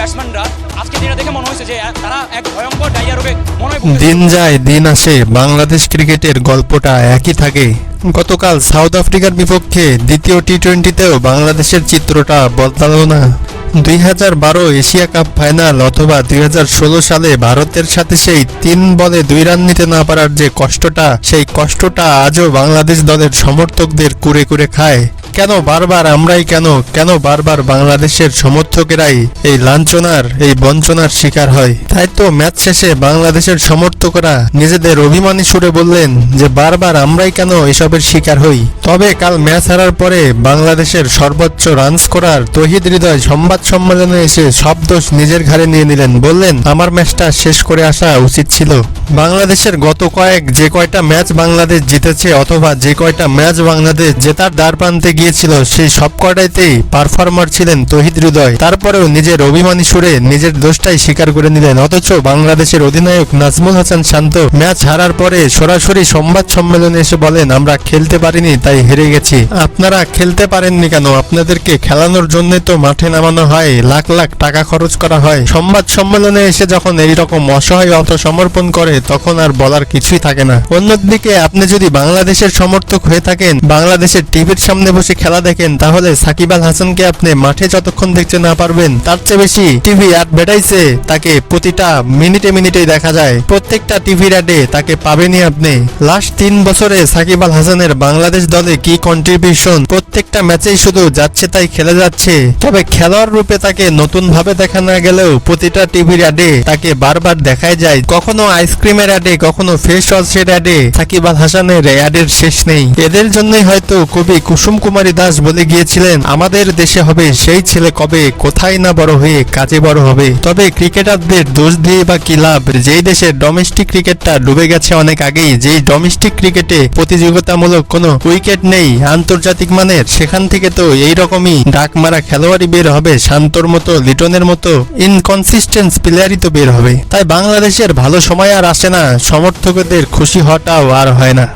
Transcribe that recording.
ব্যাটসম্যানরা আজকে যেটা দেখে মনে হয়েছে যে তারা এক ভয়ঙ্কর ডাইয়া রোগে দিন যায়, দিন আসে, বাংলাদেশ ক্রিকেটের গল্পটা একই থাকে। গতকাল সাউথ আফ্রিকার বিপক্ষে দ্বিতীয় টি টোয়েন্টিতেও বাংলাদেশের চিত্রটা বদলালো না। দুই হাজার বারো এশিয়া কাপ ফাইনাল অথবা দুই হাজার ষোলো সালে ভারতের সাথে সেই তিন বলে দুই রান নিতে না পারার যে কষ্টটা, সেই কষ্টটা আজও বাংলাদেশ দলের সমর্থকদের কুরে কুরে খায়। কেন বারবার আমরাই কেন কেন বারবার বাংলাদেশের সমর্থকেরাই এই লাঞ্ছনার, এই বঞ্চনার শিকার হয়? তাই তো ম্যাচ শেষে বাংলাদেশের সমর্থকরা নিজেদের অভিমানী সুরে বললেন যে বারবার আমরাই কেন এসবের শিকার হই? তবে কাল ম্যাচ হারার পরে বাংলাদেশের সর্বোচ্চ রান স্কোরার তহিদ হৃদয় সংবাদ সম্মেলনে এসে সব দোষ নিজের ঘাড়ে নিয়ে নিলেন। বললেন, আমার ম্যাচটা শেষ করে আসা উচিত ছিল। বাংলাদেশের গত কয়েক যে কয়টা ম্যাচ বাংলাদেশ জিতেছে অথবা যে কয়টা ম্যাচ বাংলাদেশ জেতার দ্বার প্রান্তে গিয়েছিল, সেই সব কয়টাইতেই পারফর্মার ছিলেন তহিদ হৃদয়। তারপরেও নিজের অভিমানী সুরে নিজের দোষটাই স্বীকার করে নিলেন। অথচ বাংলাদেশের অধিনায়ক নাজমুল হাসান শান্ত ম্যাচ হারার পরে সরাসরি সংবাদ সম্মেলনে এসে বলেন, আমরা খেলতে পারিনি, তাই হেরে গেছি। আপনারা খেলতে পারেননি কেন? আপনাদেরকে খেলানোর জন্য তো মাঠে নামানো হয়, লাখ লাখ টাকা খরচ করা হয়। সংবাদ সম্মেলনে এসে যখন এই রকম অসহায় আত্মসমর্পণ করে, তখন আর বলার কিছুই থাকে না। অন্যদিকে, আপনি যদি বাংলাদেশের সমর্থক হয়ে থাকেন, বাংলাদেশের টিভির সামনে বসে খেলা দেখেন, তাহলে সাকিব আল হাসানকে আপনি মাঠে যতক্ষণ দেখতে না পারবেন, তার চেয়ে বেশি টিভি অ্যাডভার্টাইজে তাকে প্রতিটা মিনিটে মিনিটেই দেখা যায়। প্রত্যেকটা টিভির অ্যাডে তাকে পাবেনই আপনি। লাস্ট তিন বছরে সাকিব আল হাসানের বাংলাদেশ দলে কি কন্ট্রিবিউশন প্রত্যেকটা ম্যাচেই শুধু যাচ্ছে তাই খেলে যাচ্ছে? তবে খেলোয়াড় রূপে তাকে নতুন ভাবে দেখা না গেলেও প্রতিটা টিভির অ্যাডে তাকে বারবার দেখাই যায়। কখনো আইসক্রিমের অ্যাডে কখনো ফেস ওয়াশের অ্যাডে সাকিব আল হাসানের অ্যাডের শেষ নেই। এদের জন্যই হয়তো কবি কুসুম কুমারী দাস বলে গিয়েছিলেন, আমাদের দেশে হবে, সেই ছেলে কবে, কোথায় না বড় হয়ে কাজে বড় হবে? তবে ক্রিকেটারদের দোষ দিয়ে বা কি লাভ? যেই দেশে ডোমেস্টিক ক্রিকেটটা ডুবে গেছে অনেক আগেই, যেই ডোমেস্টিক ক্রিকেটে প্রতিযোগিতামূলক কোনো উইকেট নেই আন্তর্জাতিক মানের, সেখান থেকে তো এই রকমই ডাক মারা খেলোয়াড়ই বের হবে, শান্তর মতো, লিটনের মতো ইনকনসিস্টেন্স প্লেয়ারই তো বের হবে। তাই বাংলাদেশের ভালো সময় আর আসে না, সমর্থকদের খুশি হওয়াটাও আর হয় না।